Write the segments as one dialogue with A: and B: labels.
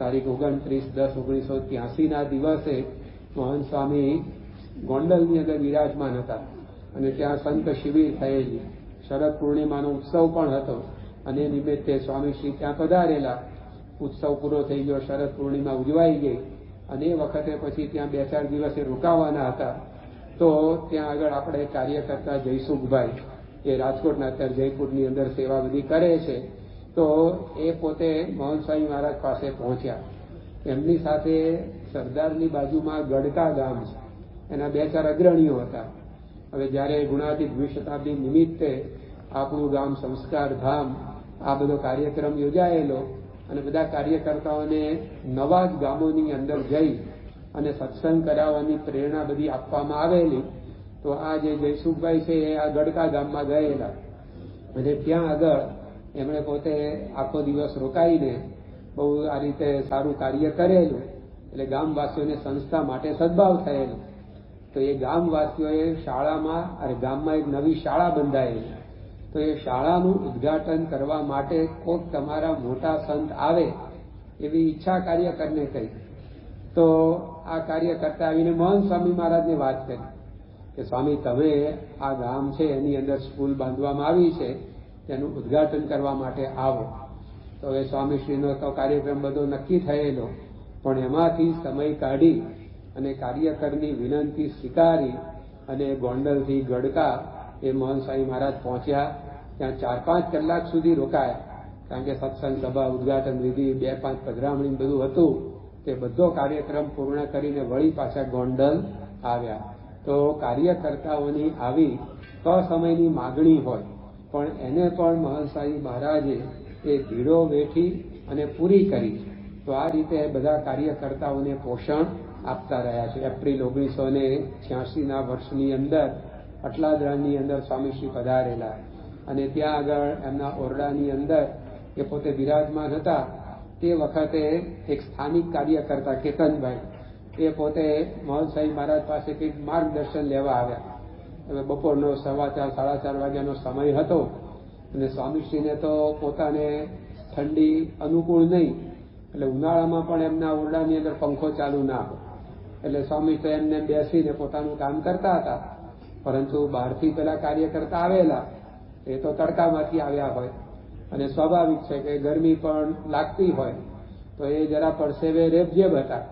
A: તારીખ ઓગણત્રીસ દસ ઓગણીસો ત્યાસીના દિવસે મોહન સ્વામી ગોંડલની અંદર વિરાજમાન હતા. અને ત્યાં સંત શિબિર થયેલી. શરદ પૂર્ણિમાનો ઉત્સવ પણ હતો. અને નિમિત્તે સ્વામીશ્રી ત્યાં પધારેલા. ઉત્સવ પૂરો થઈ ગયો, શરદ પૂર્ણિમા ઉજવાઈ ગઈ. અને એ વખતે પછી ત્યાં બે ચાર દિવસે રોકાવાના હતા. તો ત્યાં આગળ આપણે કાર્યકર્તા જયસુખભાઈ, એ રાજકોટના અત્યારે જયપુરની અંદર સેવા બધી કરે છે. તો એ પોતે મોહન મહારાજ પાસે પહોંચ્યા. એમની સાથે સરદારની બાજુમાં ગડકા ગામ છે. એના બે ચાર અગ્રણીઓ હતા. હવે જ્યારે ગુણાતીત દ્વિશતાબ્દી નિમિત્તે આપણું ગામ સંસ્કાર ધામ, આ બધો કાર્યક્રમ યોજાયેલો અને બધા કાર્યકર્તાઓને નવા જ ગામોની અંદર જઈ અને સત્સંગ કરાવવાની પ્રેરણા બધી આપવામાં આવેલી, તો આ જે જયસુખભાઈ છે એ આ ગડકા ગામમાં ગયેલા. અને ત્યાં આગળ એમણે પોતે આખો દિવસ રોકાઈને બહુ આ રીતે સારું કાર્ય કરેલું. એટલે ગામવાસીઓને સંસ્થા માટે સદભાવ થયેલો. તો એ ગામવાસીઓએ શાળામાં અરે ગામમાં એક નવી શાળા બંધાયેલી. તો એ શાળાનું ઉદ્ઘાટન કરવા માટે કોઈક તમારા મોટા સંત આવે એવી ઈચ્છા કાર્યકરને કહી. તો આ કાર્યકર્તા આવીને મોહન સ્વામી મહારાજને વાત કરી કે, સ્વામી, તમે આ ગામ છે, એની અંદર સ્કૂલ બાંધવામાં આવી છે. તેનું ઉદ્ઘાટન કરવા માટે આવો. તો હવે સ્વામીશ્રીનો તો કાર્યક્રમ બધો નક્કી થયેલો. પણ એમાંથી સમય કાઢી અને કાર્યકરની વિનંતી સ્વીકારી અને ગોંડલથી ગડકા એ મોહન સ્વામી મહારાજ પહોંચ્યા. ત્યાં ચાર પાંચ કલાક સુધી રોકાયા. કારણ કે સત્સંગ સભા, ઉદઘાટન વિધિ, બે પાંચ પધરામણી બધું હતું. તે બધો કાર્યક્રમ પૂર્ણ કરીને વળી પાછા ગોંડલ આવ્યા. તો કાર્યકર્તાઓની આવી સમયની માગણી હોય પણ એને પણ મહંસાઈ મહારાજે એ ભીડો વેઠી અને પૂરી કરી તો આ રીતે બધા કાર્યકર્તાઓને પોષણ આપતા રહ્યા છે. એપ્રિલ ઓગણીસો ને છ્યાસીના વર્ષની અંદર અટલાદરાની અંદર સ્વામીશ્રી પધારેલા. અને ત્યાં આગળ એમના ઓરડાની અંદર એ પોતે બિરાજમાન હતા. તે વખતે એક સ્થાનિક કાર્યકર્તા કેતનભાઈ એ પોતે મોહનસાઈ મહારાજ પાસે કંઈક માર્ગદર્શન લેવા આવ્યા. હવે બપોરનો સવા ચાર, સાડા ચાર વાગ્યાનો સમય હતો અને સ્વામીશ્રીને તો પોતાને ઠંડી અનુકૂળ નહીં, એટલે ઉનાળામાં પણ એમના ઓરડાની અંદર પંખો ચાલુ ના હોય. એટલે સ્વામી તો એમને બેસીને પોતાનું કામ કરતા હતા, પરંતુ બહારથી પેલા કાર્યકર્તા આવેલા, એ તો તડકામાંથી આવ્યા હોય. અને સ્વાભાવિક છે કે ગરમી પણ લાગતી હોય, તો એ જરા પરસેવે રેબજેબ હતા.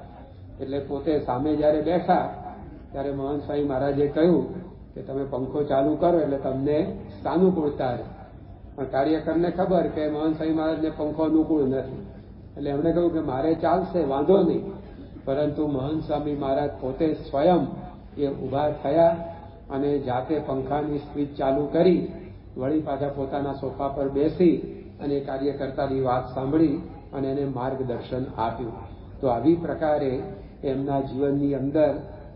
A: એટલે પોતે સામે જ્યારે બેઠા, ત્યારે મોહન સ્વામી મહારાજે કહ્યું કે તમે પંખો ચાલુ કરો એટલે તમને સાનુકૂળતા રહે. પણ કાર્યકરને ખબર કે મોહન સ્વામી મહારાજને પંખો અનુકૂળ નથી. એટલે એમણે કહ્યું કે મારે ચાલશે, વાંધો નહીં. પરંતુ મોહન સ્વામી મહારાજ પોતે સ્વયં એ ઊભા થયા અને જાતે પંખાની સ્પીચ ચાલુ કરી, વળી પાછા પોતાના સોફા પર બેસી અને કાર્યકર્તાની વાત સાંભળી અને એને માર્ગદર્શન આપ્યું. તો આવી પ્રકારે એમના જીવનની અંદર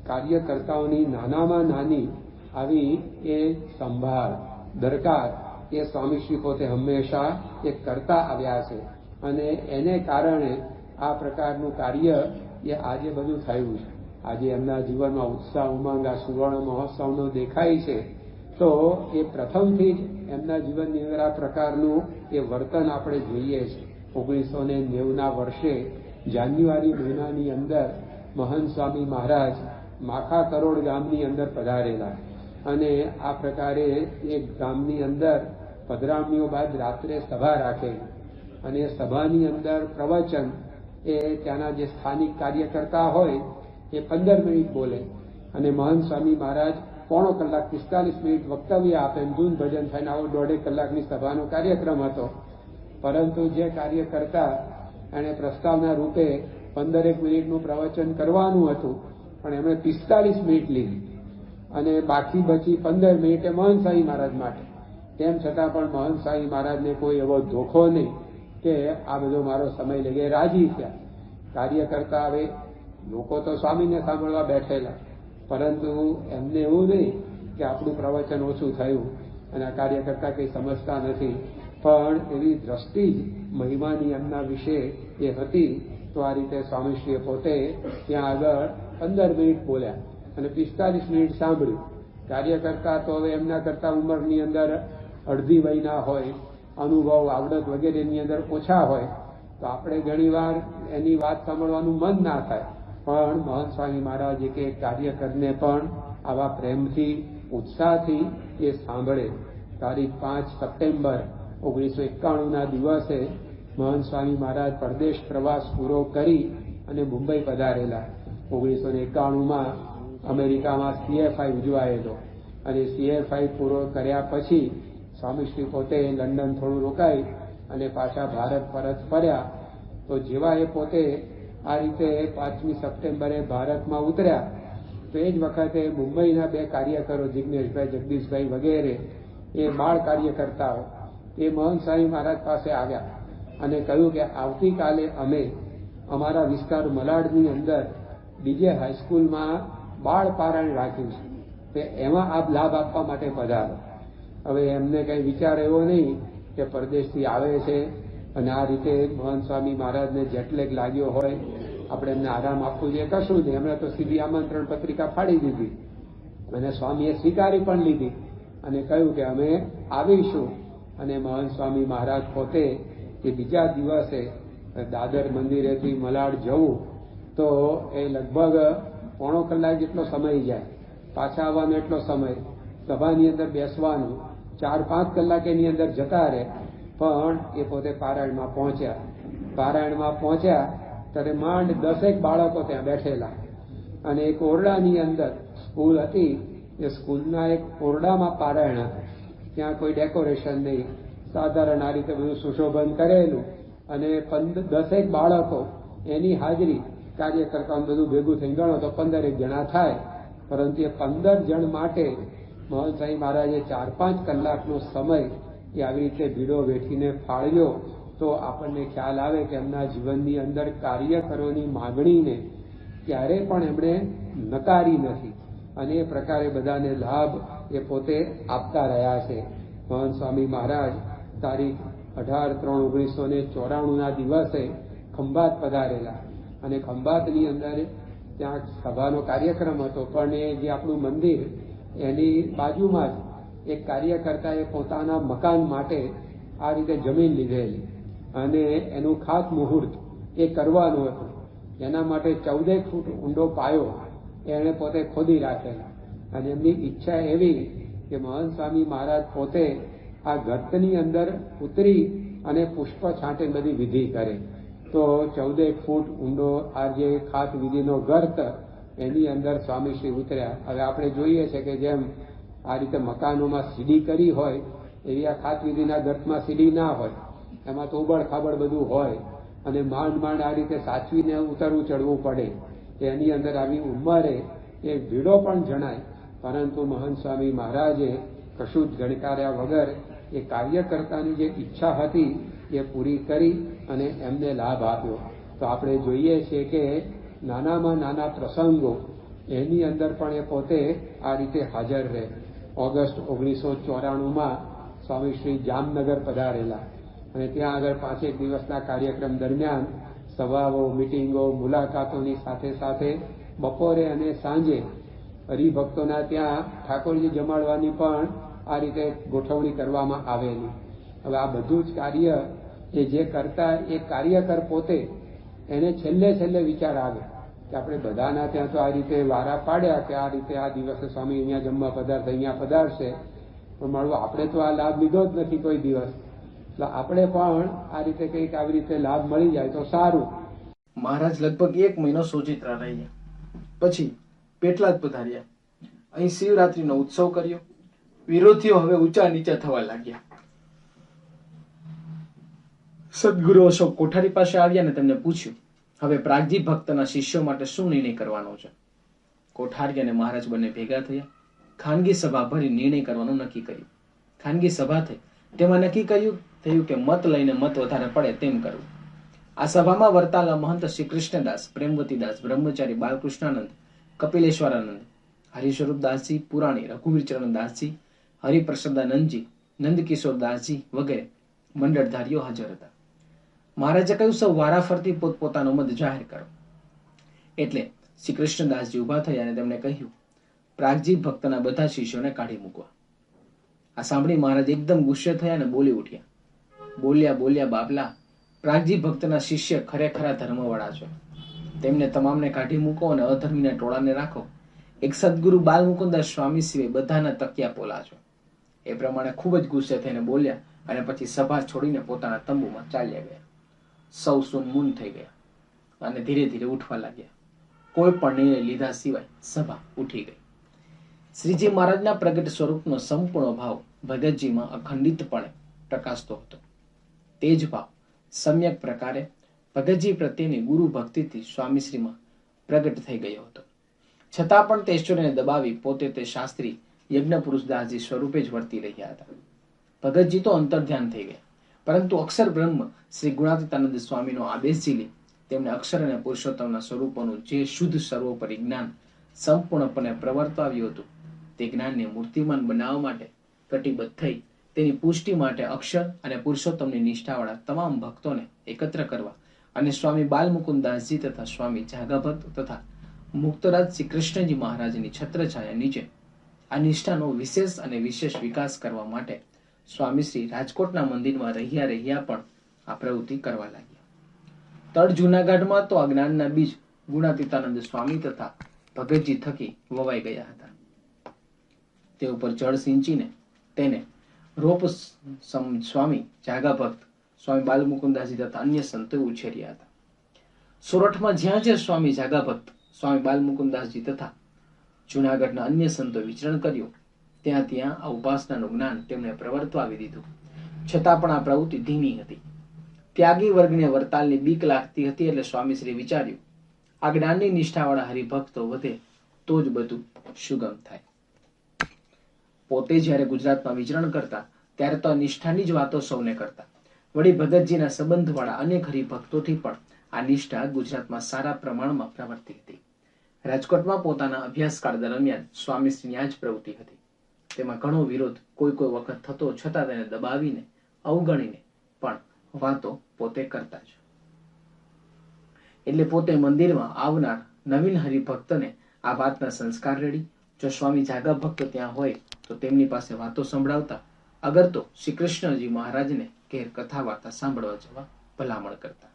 A: કાર્યકર્તાઓની નાનામાં નાની આવી એ સંભાળ, દરકાર એ સ્વામીશ્રી પોતે હંમેશા એ કરતા આવ્યા છે. અને એને કારણે આ પ્રકારનું કાર્ય એ આજે બધું થયું છે. આજે એમના જીવનમાં ઉત્સાહ ઉમંગ, આ સુવર્ણ મહોત્સવનો દેખાય છે. તો એ પ્રથમથી જ એમના જીવનની અંદર આ પ્રકારનું એ વર્તન આપણે જોઈએ છીએ ઓગણીસો ને નેવના વર્ષે જાન્યુઆરી મહિનાની અંદર મહંત સ્વામી મહારાજ માખા કરોડ ગામની અંદર પધારેલા અને આ પ્રકારે એક ગામની અંદર પધરામણીઓ બાદ રાત્રે સભા રાખેલી અને સભાની અંદર પ્રવચન એ ત્યાંના જે સ્થાનિક કાર્યકર્તા હોય, એ પંદર મિનિટ બોલે. અને મહંત સ્વામી મહારાજ પોણો કલાક, પિસ્તાલીસ મિનિટ વક્તવ્ય આપે ધૂન ભજન થઈને આવો દોઢેક કલાકની સભાનો કાર્યક્રમ હતો. પરંતુ જે કાર્યકર્તા એણે પ્રસ્તાવના રૂપે પંદરેક મિનિટનું પ્રવચન કરવાનું હતું, પણ એમણે પિસ્તાલીસ મિનિટ લીધી. અને બાકી બચી પંદર મિનિટે મહંત મહારાજ માટે. તેમ છતાં પણ મહંત મહારાજને કોઈ એવો ધોખો નહીં કે આ બધો મારો સમય લગે રાજી થયા. કાર્ય કરતા હવે લોકો તો સ્વામીને સાંભળવા બેઠેલા, પરંતુ એમને એવું નહીં કે આપણું પ્રવચન ઓછું થયું અને આ કાર્યકર્તા કંઈ સમજતા નથી. પણ એવી દ્રષ્ટિ જ મહિમાની એમના વિશે એ હતી. તો આ રીતે સ્વામીશ્રીએ પોતે ત્યાં આગળ પંદર મિનિટ બોલ્યા. અને પિસ્તાલીસ મિનિટ સાંભળ્યું. કાર્યકર્તા તો હવે એમના કરતા ઉંમરની અંદર અડધી વયના હોય, અનુભવ, આવડત વગેરેની અંદર ઓછા હોય, તો આપણે ઘણીવાર એની વાત સાંભળવાનું મન ના થાય. પણ મહંત સ્વામી મહારાજ કે કાર્યકરને પણ આવા પ્રેમથી, ઉત્સાહથી એ સાંભળે. તારીખ પાંચ સપ્ટેમ્બર ઓગણીસો એકાણુંના દિવસે મહંત સ્વામી મહારાજ પરદેશ પ્રવાસ પૂરો કરી અને મુંબઈ પધારેલા. ઓગણીસો એકાણુંમાં અમેરિકામાં સીએફઆઈ ઉજવાયેલો અને સીએફઆઈ પૂરો કર્યા પછી સ્વામીશ્રી પોતે લંડન થોડું રોકાઈ અને પાછા ભારત પરત ફર્યા. તો જેવા એ પોતે આ રીતે પાંચમી સપ્ટેમ્બરે ભારતમાં ઉતર્યા. તો એ જ વખતે મુંબઈના બે કાર્યકરો જિજ્ઞેશભાઈ જગદીશભાઈ વગેરે એ બાળ કાર્યકર્તાઓ એ મોહન સ્વામી મહારાજ પાસે આવ્યા અને કહ્યું કે આવતીકાલે અમે અમારા વિસ્તાર મલાડની અંદર બીજે હાઈસ્કૂલમાં બાળ પારણ રાખ્યું છે. તે એમાં આપ લાભ આપવા માટે પધારો. હવે એમને કઈ વિચાર એવો નહીં કે પરદેશથી આવે છે અને આ રીતે મહંત સ્વામી મહારાજને જેટલેક લાગ્યો હોય, આપણે એમને આરામ આપવું જોઈએ. કશું નહીં. એમણે તો સીધી આમંત્રણ પત્રિકા ફાડી દીધી. અને સ્વામીએ સ્વીકારી પણ લીધી. અને કહ્યું કે અમે આવીશું. અને મહંત સ્વામી મહારાજ પોતે એ બીજા દિવસે દાદર મંદિરેથી મલાડ જવું, તો એ લગભગ પોણો કલાક જેટલો સમય જાય, પાછા આવવાનો એટલો સમય, સભાની અંદર બેસવાનું, ચાર પાંચ કલાક એની અંદર જતા રહે, પણ એ પોતે પારાયણમાં પહોંચ્યા. પારાયણમાં પહોંચ્યા, ત્યારે માંડ દસેક બાળકો ત્યાં બેઠેલા. અને એક ઓરડાની અંદર સ્કૂલ હતી, એ સ્કૂલના એક ઓરડામાં પારાયણ હતા. ત્યાં કોઈ ડેકોરેશન નહીં. સાધારણ આ રીતે બધું સુશોભન કરેલું અને પંદર દસેક બાળકો એની હાજરી કાર્યકર્તાઓ બધું ભેગું થઈ ગણો તો પંદરેક જણા થાય. પરંતુ એ પંદર જણ માટે સાંઈ મહારાજે ચાર પાંચ કલાકનો સમય એ આવી રીતે ભીડો વેઠીને ફાળ્યો તો આપણને ખ્યાલ આવે કે એમના જીવનની અંદર કાર્યકરોની માગણીને ક્યારે પણ એમણે નકારી નથી. અને એ પ્રકારે બધાને લાભ એ પોતે આપતા રહ્યા છે. મહંત સ્વામી મહારાજ તારીખ અઢાર ત્રણ ઓગણીસો ને ચોરાણુંના દિવસે ખંભાત પધારેલા. અને ખંભાતની અંદર ત્યાં સભાનો કાર્યક્રમ હતો, પણ એ જે આપણું મંદિર, એની બાજુમાં જ એક કાર્યકર્તાએ પોતાના મકાન માટે આ રીતે જમીન લીધેલી. અને એનું ખાસ મુહૂર્ત એ કરવાનું હતું. એના માટે ચૌદેક ફૂટ ઊંડો પાયો એણે પોતે ખોદી રાખેલા. અને એમની ઈચ્છા એવી કે મહંત સ્વામી મહારાજ પોતે આ ગર્તની અંદર ઉતરી અને પુષ્પ છાંટે બધી વિધિ કરે. તો ચૌદેક ફૂટ ઊંડો આ જે ખાત વિધિનો ગર્ત એની અંદર સ્વામીશ્રી ઉતર્યા. હવે આપણે જોઈએ છે કે જેમ આ રીતે મકાનોમાં સીડી કરી હોય, એવી આ ખાત વિધિના ગર્તમાં સીડી ના હોય, એમાં તો ઉબડ ખાબડ બધું હોય, અને માંડ માંડ આ રીતે સાચવીને ઉતરવું ચડવું પડે એની અંદર આવી ઉંમરે એ ભીડો પણ જણાય. પરંતુ મહંત સ્વામી મહારાજે કશું જ ગણકાર્યા વગર એ કાર્યકર્તાની જે ઈચ્છા હતી એ પૂરી કરી અને એમને લાભ આપ્યો. તો આપણે જોઈએ છીએ કે નાનામાં નાના પ્રસંગો એની અંદર પણ એ પોતે આ રીતે હાજર રહે. ઓગસ્ટ ઓગણીસો ચોરાણુંમાં સ્વામી શ્રી જામનગર પધારેલા અને ત્યાં આગળ પાંચેક દિવસના કાર્યક્રમ દરમિયાન સભાઓ, મિટિંગો, મુલાકાતોની સાથે સાથે બપોરે અને સાંજે હરિભક્તોના ત્યાં ઠાકોરજી જમાડવાની પણ આ રીતે ગોઠવણી કરવામાં આવેલી. હવે આ બધું જ કાર્ય એ જે કરતા એ કાર્યકર પોતે એને છેલ્લે છેલ્લે વિચાર આવે કે આપણે બધાના ત્યાં તો આ રીતે વારા પાડ્યા કે આ રીતે આ દિવસે સ્વામી અહીંયા જમવા પધારશે અહીંયા પધારશે. પણ મળવું, આપણે તો આ લાભ લીધો જ નથી કોઈ દિવસ. એટલે આપણે પણ આ રીતે કંઈક આવી રીતે લાભ મળી જાય તો સારું.
B: મહારાજ લગભગ એક મહિનો સોચિત્રા રહ્યા. પછી પેટલાદ પધાર્યા. અહીં શિવરાત્રીનો ઉત્સવ કર્યો. વિરોધીઓ હવે ઊંચા નીચા થવા લાગ્યા. સદગુરુ અશોક કોઠારી પાસે આવ્યા ને તેમને પૂછ્યું, હવે પ્રાગજી ભક્તના શિષ્યો માટે શું નિર્ણય કરવાનો છે? કોઠારી અને મહારાજ બંને ભેગા થયા. ખાનગી સભા ભરી નિર્ણય કરવાનું નક્કી કર્યું. ખાનગી સભા થઈ. તેમાં નક્કી કર્યું, થયું કે મત લઈને મત વધારે પડે તેમ કરવું. આ સભામાં વર્તાલા મહંત શ્રી કૃષ્ણદાસ, પ્રેમવતીદાસ, બ્રહ્મચારી બાલકૃષ્ણાનંદ, કપિલેશ્વરાનંદ, હરિસ્વરૂપદાસજી, પુરાણી રઘુવીરચરણ હરિપ્રસાદાનંદજી, નંદકિશોર દાસજી વગેરે મંડળધારીઓ હાજર હતા. મહારાજે કહ્યું, સૌ વારાફરતી પોતપોતાનો મત જાહેર કરો. એટલે શ્રી કૃષ્ણદાસજી ઊભા થયા અને તેમણે કહ્યું, પ્રાગજી, ભક્તના બધા શિષ્યોને કાઢી મૂકવા. આ સાંભળી મહારાજ એકદમ ગુસ્સે થયા અને બોલી ઉઠ્યા. બોલ્યા બોલ્યા બાબલા પ્રાગજી, ભક્તના શિષ્ય ખરેખરા ધર્મવાળા છે. તેમને તમામને કાઢી મૂકો અને અધર્મીના ટોળાને રાખો. એક સદગુરુ બાલ મુકુદાસ સ્વામી સિવાય બધાના તકિયા પોલા છો. એ પ્રમાણે ખૂબ જ ગુસ્સે થઈને બોલ્યા અને પછી સભા છોડીને પોતાના તંબુમાં ચાલ્યા ગયા. સૌ સુનમૂન થઈ ગયા અને ધીરે ધીરે ઉઠવા લાગ્યા. કોઈ પણ નિર્ણય લીધા સિવાય સભા ઉઠી ગઈ. શ્રીજી મહારાજના પ્રગટ સ્વરૂપનો સંપૂર્ણ ભાવ ભગતજીમાં અખંડિતપણે પ્રકાશતો હતો. તે જ ભાવ સમ્યક પ્રકારે ભગતજી પ્રત્યેની ગુરુ ભક્તિથી સ્વામીશ્રીમાં પ્રગટ થઈ ગયો હતો. છતાં પણ તે ઈશ્વરને દબાવી પોતે તે શાસ્ત્રી યજ્ઞ પુરુષદાસજી સ્વરૂપે જ વર્તી રહ્યા હતા. ભગતજી તો અંતર્ધ્યાન થઈ ગયા. પરંતુ અક્ષર બ્રહ્મ શ્રી ગુણાતીતાનંદ સ્વામીનો આદેશ લે તેમણે અક્ષર અને પુરુષોત્તમના સ્વરૂપોનું જે શુદ્ધ સર્વોપરી જ્ઞાન સંપૂર્ણપણે પ્રવર્તાવ્યું હતું, તે જ્ઞાનને મૂર્તિમાન બનાવવા માટે કટિબદ્ધ થઈ તેની પુષ્ટિ માટે અક્ષર અને પુરુષોત્તમની નિષ્ઠાવાળા તમામ ભક્તોને એકત્ર કરવા અને સ્વામી બાલમુકુદાસજી તથા સ્વામી જાગાભક્ત તથા મુક્તરાજ શ્રી કૃષ્ણજી મહારાજની છત્રછાયા નીચે આ નિષ્ઠાનો વિશેષ અને વિશેષ વિકાસ કરવા માટે સ્વામી શ્રી રાજકોટના મંદિરમાં રહ્યા રહ્યા પણ આ પ્રવૃત્તિ કરવા લાગ્યા. તળ જુનાગઢમાં તો આ જ્ઞાનના બીજ ગુણાતીતાનંદ સ્વામી તથા ભગતજી થકી વવાઈ ગયા હતા. તે ઉપર જળ સિંચીને તેને રોપ સ્વામી જાગા ભક્ત સ્વામી બાલમુકુદાસજી તથા અન્ય સંતોએ ઉછેર્યા હતા. સોરઠમાં જ્યાં જ્યાં સ્વામી જાગા ભક્ત સ્વામી બાલમુકુદાસજી તથા જુનાગઢના અન્ય સંતો વિચરણ કર્યું. ત્યાં ત્યાં આ ઉપાસનાનું જ્ઞાન તેમણે પ્રવર્તવાવી દીધું. છતાં પણ આ પ્રવૃત્તિ ધીમી હતી. ત્યાગી વર્ગને વર્તાલની બીક લાગતી હતી એટલે સ્વામીશ્રી વિચાર્યું, આ જ્ઞાનની નિષ્ઠાવાળા હરિભક્તો વધે, તો જ બધું સુગમ થાય. પોતે જ્યારે ગુજરાતમાં વિચરણ કરતા, ત્યારે તો નિષ્ઠાની જ વાતો સૌને કરતા. વળી ભગતજીના સંબંધવાળા અનેક હરિભક્તોથી પણ આ નિષ્ઠા ગુજરાતમાં સારા પ્રમાણમાં પ્રવર્તી હતી. રાજકોટમાં પોતાના અભ્યાસકાળ દરમિયાન સ્વામીશ્રીની આ જ પ્રવૃત્તિ હતી. તેમાં ઘણો વિરોધ કોઈ કોઈ વખત થતો છતાં તેને દબાવીને, અવગણીને પણ વાતો પોતે કરતા જ. એટલે પોતે મંદિરમાં આવનાર નવીન હરિભક્તને આ વાતના સંસ્કાર રેડી. જો સ્વામી જાગા ભક્ત ત્યાં હોય, તો તેમની પાસે વાતો સંભળાવતા અગર તો શ્રી કૃષ્ણજી મહારાજને ઘેર કથા વાર્તા સાંભળવા જવા ભલામણ કરતા.